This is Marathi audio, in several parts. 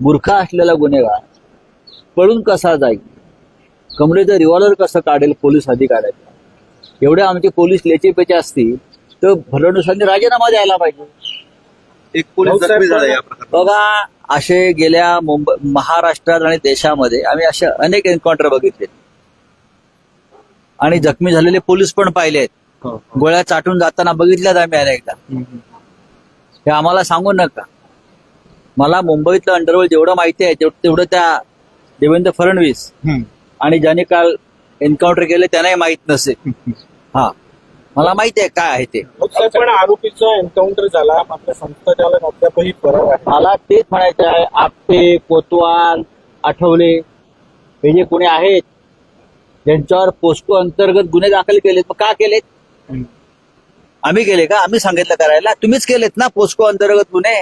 बुरखा असलेला गुन्हेगार पळून कसा जाईल? कमरेचं रिव्हॉल्वर कसं काढेल? पोलीस हाती काढायचं एवढे आमचे पोलीस लेचेपेचे असतील तर फडणवीसांनी राजीनामा द्यायला पाहिजे. एक पोलीस भाऊसाहेब जखमी झाला या प्रकारात बघा असे गेल्या मुंबई महाराष्ट्रात आणि देशामध्ये आम्ही असे अनेक एन्काउंटर बघितले आणि जखमी झालेले पोलीस पण पाहिले आहेत. हो, हो. गोळ्या चाटून जाताना बघितल्यात आम्ही अनेकदा. हे आम्हाला सांगू नका. मला मुंबईतलं अंडरवर्ल्ड जेवढं माहिती आहे तेवढं त्या देवेंद्र फडणवीस. आणि ज्याने काल एन्काउंटर केले त्यांनाही माहीत नसेल. हा. मला माहिती आहे काय आहे ते. पण आरोपीचा एन्काउंटर झाला मात्र संस्थाचालक अद्यापही फरार आहे. मला तेच म्हणायचं आहे आपटे कोतवाल आठवले हे जे कोणी आहेत ज्यांच्यावर पोस्को अंतर्गत गुन्हे दाखल केलेत मग का केलेत? आम्ही केले का? आम्ही सांगितलं करायला तुम्हीच केलेत ना पोस्को अंतर्गत गुन्हे?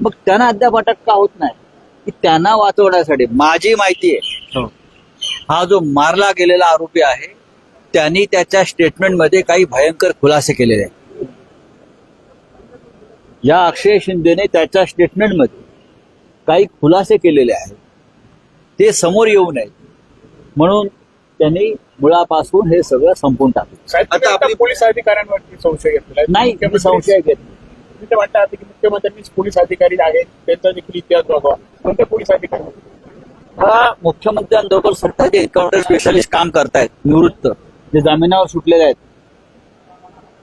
मग त्यांना अद्याप अटक का होत नाही? की त्यांना वाचवण्यासाठी माझी माहिती आहे. हो. हा जो मारला गेलेला आरोपी आहे त्यांनी त्याच्या स्टेटमेंटमध्ये काही भयंकर खुलासे केलेले आहेत. या अक्षय शिंदेने त्याच्या स्टेटमेंटमध्ये काही खुलासे केलेले आहेत. ते समोर येऊ नयेत म्हणून त्यांनी मुळापासून हे सगळं संपून टाकलं. आता आपली- पोलीस अधिकाऱ्यांवरती संशय घेतलेला आहे. नाही संशय घेत नाही. वाटतं तर की मुख्यमंत्र्यांनीच पोलीस अधिकारी आहेत त्यांचा देखील इतिहास बघावा. कोणते पोलीस अधिकारी? हा मुख्यमंत्र्यांबरोबर सध्या एन्काउंटर स्पेशालिस्ट काम करतायत निवृत्त जे जामिनावर सुटलेले आहेत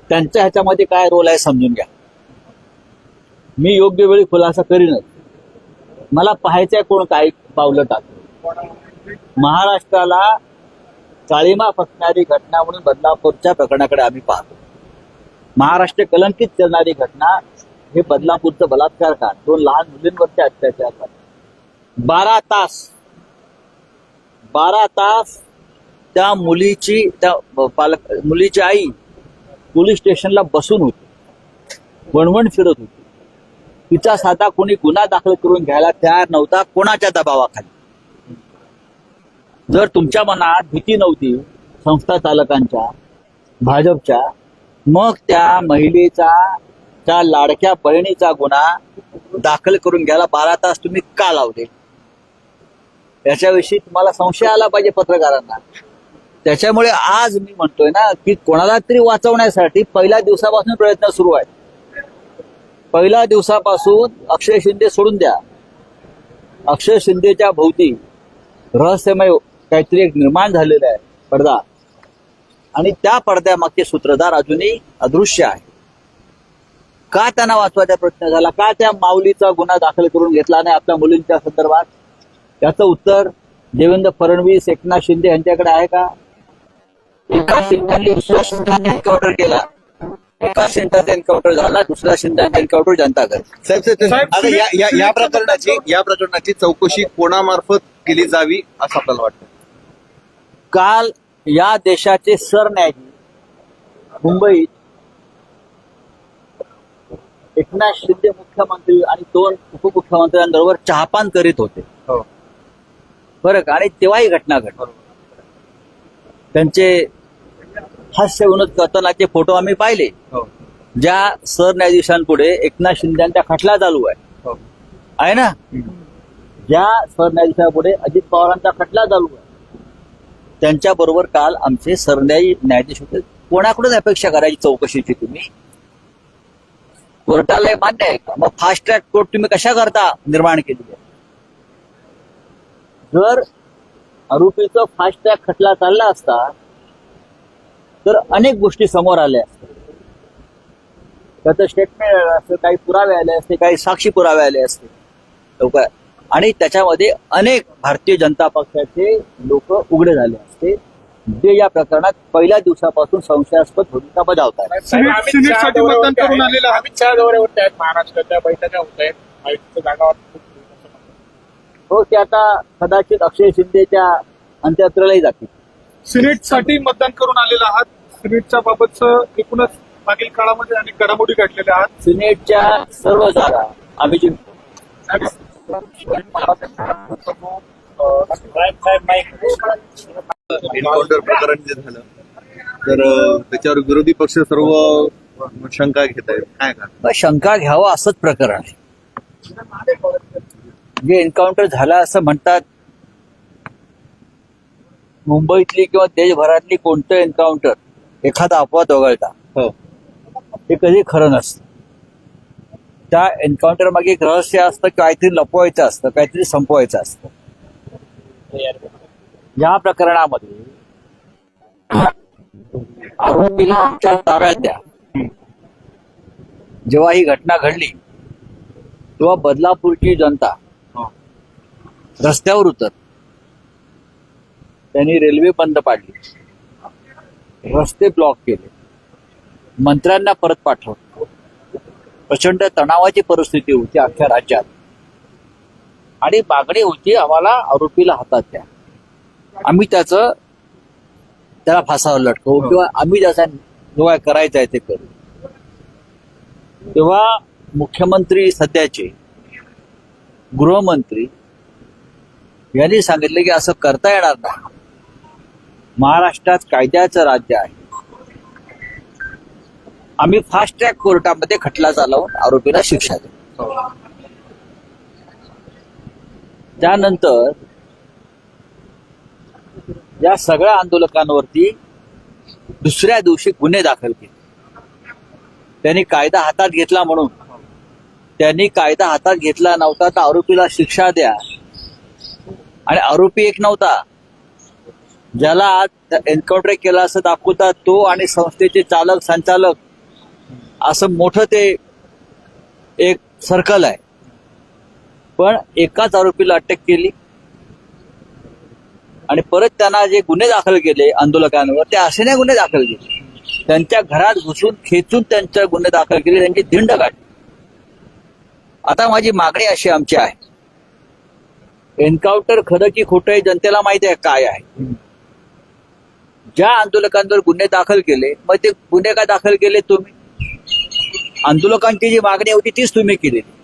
त्यांच्या ह्याच्यामध्ये काय रोल आहे समजून घ्या. मी योग्य वेळी खुलासा करीनच मला पाहायचंय कोण काय पावलं टाक महाराष्ट्राला काळीमा फसणारी घटना म्हणून बदलापूरच्या प्रकरणाकडे आम्ही पाहतो. महाराष्ट्र कलंकित करणारी घटना हे बदलापूरचं बलात्कार कांड दोन लहान मुलींवरचे अत्याचार कांड बारा तास बारा तास त्या मुलीची त्या पालक मुलीची आई पोलीस स्टेशनला बसून होती. वणवण फिरत होती. तिचा साधा कोणी गुन्हा दाखल करून घ्यायला तयार नव्हता कोणाच्या दबावाखाली? जर तुमच्या मनात भीती नव्हती संस्था चालकांच्या भाजपच्या मग त्या महिलेचा त्या लाडक्या बहिणीचा गुन्हा दाखल करून घ्यायला बारा तास तुम्ही का लावले? याच्याविषयी तुम्हाला संशय आला पाहिजे पत्रकारांना. त्याच्यामुळे आज मी म्हणतोय ना की कोणाला तरी वाचवण्यासाठी पहिल्या दिवसापासून प्रयत्न सुरू आहेत. पहिल्या दिवसापासून अक्षय शिंदे सोडून द्या. अक्षय शिंदेच्या भोवती रहस्यमय काहीतरी एक निर्माण झालेला आहे पडदा. आणि त्या पडद्यामागचे सूत्रधार अजूनही अदृश्य आहे. का त्यांना वाचवायचा प्रयत्न झाला? का त्या माऊलीचा गुन्हा दाखल करून घेतला नाही आपल्या मुलींच्या संदर्भात? याचं उत्तर देवेंद्र फडणवीस एकनाथ शिंदे यांच्याकडे आहे का? एका शिंदेने दुसऱ्या शिंदेने एन्काउंटर केला. एका शिंदेचा एन्काउंटर झाला दुसऱ्या शिंदेचा एन्काउंटर जनता कर साहेब या या- या सुनील- प्रकरणाची या प्रकरणाची चौकशी कोणामार्फत केली जावी असं आपल्याला वाटतं? काल या देशाचे सरन्यायाधीश मुंबईत एकनाथ शिंदे मुख्यमंत्री आणि दोन उपमुख्यमंत्र्यांबरोबर चहापान करीत होते. हो. बरं का आणि तेव्हा ही घटना घडली. त्यांचे हास्य विनोद करतानाचे फोटो आम्ही पाहिले. हो. ज्या सरन्यायाधीशांपुढे एकनाथ शिंदेचा खटला चालू आहे. हो. आहे ना? ज्या सरन्यायाधीशापुढे अजित पवारांचा खटला चालू आहे. त्यांच्या बरोबर काल आमचे सरन्यायी न्यायाधीश होते. कोणाकडून अपेक्षा करायची चौकशीची तुम्ही? कोर्टाला मान्य आहे. का मग फास्ट ट्रॅक कोर्ट तुम्ही कशा करता निर्माण केली आहे? जर आरोपीचा फास्ट ट्रॅक खटला चालला असता तर अनेक गोष्टी समोर आल्या असतात त्याचं स्टेटमेंट आलं असतं काही पुरावे आले असते काही साक्षी पुरावे आले असते. लवकर. आणि त्याच्यामध्ये अनेक भारतीय जनता पक्षाचे लोक उघडे झाले असते. जे या प्रकरणात पहिल्या दिवसापासून संशयास्पद भूमिका सिनेटसाठी मतदान करून आहेत. आलेले आहात. अमित शहा आहेत महाराष्ट्राच्या बैठका होत जागा. हो ते आता कदाचित अक्षय शिंदेच्या अंत्ययात्रेलाही जातील सिनेटसाठी मतदान करून आलेले आहात सिनेटच्या बाबत एकूणच मागील काळामध्ये अनेक घडामोडी घडलेल्या आहात सिनेटच्या सर्व जागा आम्ही जिंकू एन्काउंटर प्रकरण जे झालं तर त्याच्यावर विरोधी पक्ष सर्व शंका घेत आहेत. काय का शंका घ्यावा असंच प्रकरण आहे. जे एन्काउंटर झालं असं म्हणतात मुंबईतली किंवा देशभरातली कोणतं एन्काउंटर एखादा अपवाद वगळता हो. हे कधी खरं नसतं. त्या एन्काउंटर मागे एक रहस्य असतं काहीतरी लपवायचं असतं काहीतरी संपवायचं असतं. या प्रकरणामध्ये आरोपीला आमच्या ताब्यात द्या. जेव्हा ही घटना घडली तेव्हा बदलापूरची जनता हो. रस्त्यावर उतर त्यांनी रेल्वे बंद पाडली. रस्ते ब्लॉक केले. मंत्र्यांना परत पाठवलं. प्रचंड तणावाची परिस्थिती होती अख्ख्या राज्यात. आणि मागणी होती आम्हाला आरोपीला हातात द्या. आम्ही त्याचं त्याला फासावर लटकवू किंवा आम्ही त्याचा काय करायचा आहे ते करू. तेव्हा मुख्यमंत्री सध्याचे गृहमंत्री यांनी सांगितलं की असं करता येणार नाही. महाराष्ट्रात कायद्याचं राज्य आहे. आम्ही फास्ट ट्रॅक कोर्टामध्ये खटला चालवून आरोपीला शिक्षा देऊ. त्यानंतर या सगळ्या आंदोलकांवरती दुसऱ्या दिवशी गुन्हे दाखल केले. त्यांनी कायदा हातात घेतला म्हणून. त्यांनी कायदा हातात घेतला नव्हता तर आरोपीला शिक्षा द्या. आणि आरोपी एक नव्हता. ज्याला आज एन्काउंटर केला असं दाखवतात तो आणि संस्थेचे चालक संचालक असं मोठं ते एक सर्कल आहे. पण एकाच आरोपीला अटक केली. आणि परत त्यांना जे गुन्हे दाखल केले आंदोलकांवर ते असे नाही गुन्हे दाखल केले. त्यांच्या घरात घुसून खेचून त्यांच्या गुन्हे दाखल केले त्यांची धिंड काढली आता माझी मागणी अशी आमची आहे. एन्काउंटर खरं की खोटं आहे जनतेला माहिती आहे काय आहे. ज्या आंदोलकांवर गुन्हे दाखल केले मग ते गुन्हे का दाखल केले तुम्ही? आंदोलकांची जी मागणी होती तीच तुम्ही केलेली.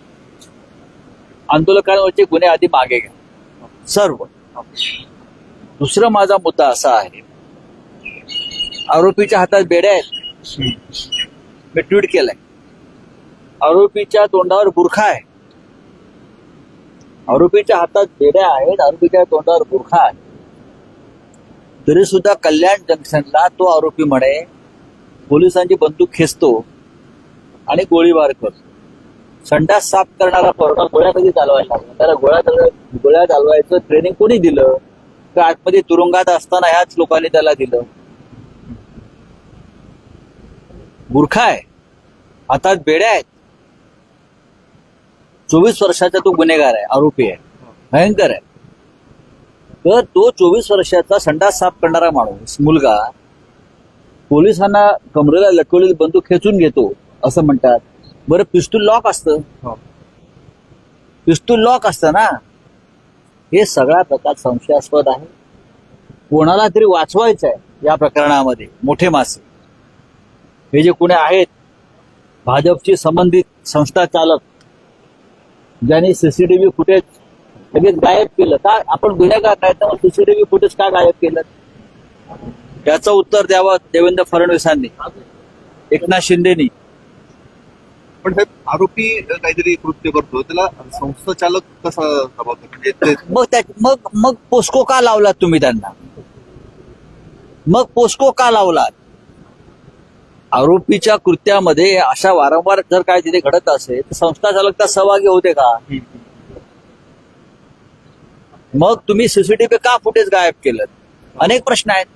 आंदोलकांवरचे गुन्हे आधी मागे घ्या. सर्व. दुसरा माझा मुद्दा असा आहे आरोपीच्या हातात बेड्या आहेत. मी ट्विट केलंय. आरोपीच्या तोंडावर बुरखा आहे. आरोपीच्या हातात बेड्या आहेत आरोपीच्या तोंडावर बुरखा आहे. तरी सुद्धा कल्याण जंक्शनला तो आरोपी म्हणे पोलिसांची बंदूक खेचतो आणि गोळीबार करतो. संडास साफ करणारा पोरगा गोळ्या कधी चालवायला लागला. त्याला गोळ्या गोळ्या चालवायचं ट्रेनिंग कोणी दिलं? तर आतमध्ये तुरुंगात असताना ह्याच लोकांनी त्याला दिलं? बुरखा आहे. हातात बेड्या आहेत. चोवीस वर्षाचा तो गुन्हेगार आहे आरोपी आहे. भयंकर आहे. तर तो चोवीस वर्षाचा संडास साफ करणारा माणूस मुलगा पोलिसांना कमरेला लटकवलेली बंदूक खेचून घेतो असं म्हणतात. बरं पिस्तूल लॉक असतं. हो. पिस्तूल लॉक असतं ना. हे सगळा प्रकार संशयास्पद आहे. कोणाला तरी वाचवायचं आहे या प्रकरणामध्ये मोठे मासे. हे जे कोणी आहेत भाजपशी संबंधित संस्था चालक ज्यांनी सीसीटीव्ही फुटेज लगेच गायब केलं. का आपण गुन्हेगार नाही तर सीसीटीव्ही फुटेज का गायब केलं? याचं उत्तर द्यावं देवेंद्र फडणवीसांनी. एकनाथ शिंदेनी. पण साहेब आरोपी काहीतरी कृत्य करतो त्याला संस्थाचालक कसा जबाबदार म्हणजे ते- मग त्या मग मग पोस्को का लावलात तुम्ही त्यांना? मग पोस्को का लावलात? आरोपीच्या कृत्यामध्ये अशा वारंवार जर काय तिथे घडत असेल तर संस्था चालक त्या सहभागी होते का? मग तुम्ही सीसीटीव्ही का फुटेज गायब केलं? अनेक प्रश्न आहेत.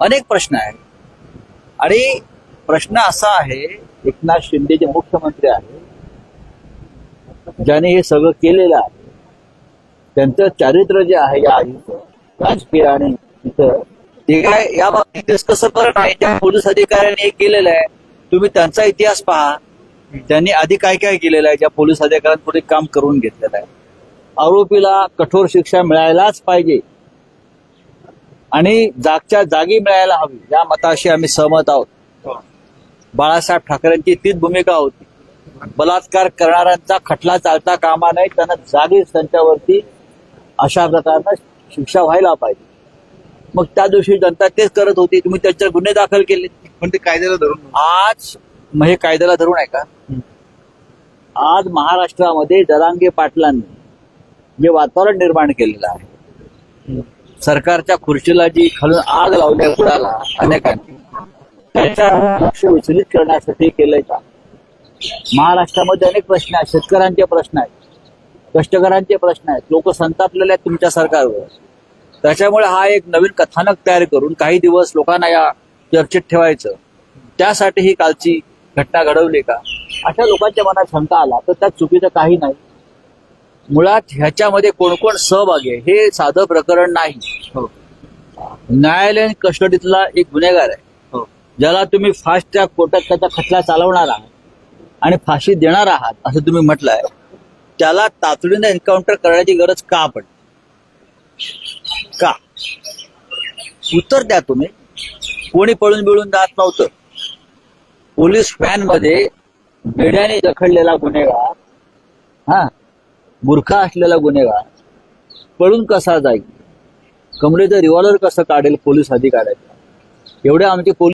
अनेक प्रश्न आहेत. आणि प्रश्न असा आहे एकनाथ शिंदे जे मुख्यमंत्री आहेत ज्याने हे सगळं केलेलं आहे त्यांचं चारित्र्य जे आहे या आधीचं राजकीय आणि ते काय या बाबतीत कसं करत आहे त्या पोलीस अधिकाऱ्यांनी हे केलेलं आहे तुम्ही त्यांचा इतिहास पहा. त्यांनी आधी काय काय केलेलं आहे ज्या पोलीस अधिकाऱ्यांपुढे काम करून घेतलेलं आहे. आरोपीला कठोर शिक्षा मिळायलाच पाहिजे. आणि जागच्या जागी मिळायला हवी या मताशी आम्ही सहमत आहोत. बाळासाहेब ठाकरेंची तीच भूमिका होती. बलात्कार करणाऱ्यांचा खटला चालता कामा नाही त्यांना जागीच त्यांच्यावरती अशा प्रकारनं शिक्षा व्हायला पाहिजे. मग त्या दिवशी जनता तेच करत होती तुम्ही त्याच्यावर गुन्हे दाखल केले. पण ते कायद्याला धरून आज मग हे कायद्याला धरून आहे का? आज महाराष्ट्रामध्ये जरांगे पाटलांनी जे वातावरण निर्माण केलेलं आहे सरकारच्या खुर्चीला जी खालून आग लावल्या कुणाला अनेकांनी त्याचा लक्ष विचलित करण्यासाठी केलंय का? महाराष्ट्रामध्ये अनेक प्रश्न आहेत. शेतकऱ्यांचे प्रश्न आहेत. कष्टकऱ्यांचे प्रश्न आहेत. लोक संतापलेले आहेत तुमच्या सरकारवर. त्याच्यामुळे हा एक नवीन कथानक तयार करून काही दिवस लोकांना या चर्चेत ठेवायचं. त्यासाठी ही कालची घटना घडवली का? अशा लोकांच्या मनात शंका आला तर त्यात चुकीचं काही नाही. मुळात ह्याच्यामध्ये कोण कोण सहभागी आहे हे साधं प्रकरण नाही. हो न्यायालयीन कस्टडीतला एक गुन्हेगार आहे. ज्याला तुम्ही फास्ट ट्रॅक कोर्टात त्याचा खटला चालवणार आहात आणि फाशी देणार आहात असं तुम्ही म्हटलंय त्याला तातडीने एन्काउंटर करण्याची गरज का पडली का? उत्तर द्या तुम्ही. कोणी पळून बिळून जात नव्हतं. पोलीस व्हॅनमध्ये बेड्याने जखडलेला गुन्हेगार हा मूर्खा असलेला गुन्हेगार पळून कसा जाईल? कमरेचं रिव्हॉल्वर कसं काढेल पोलीस अधिकाऱ्याचा? एवढे आमचे पोलीस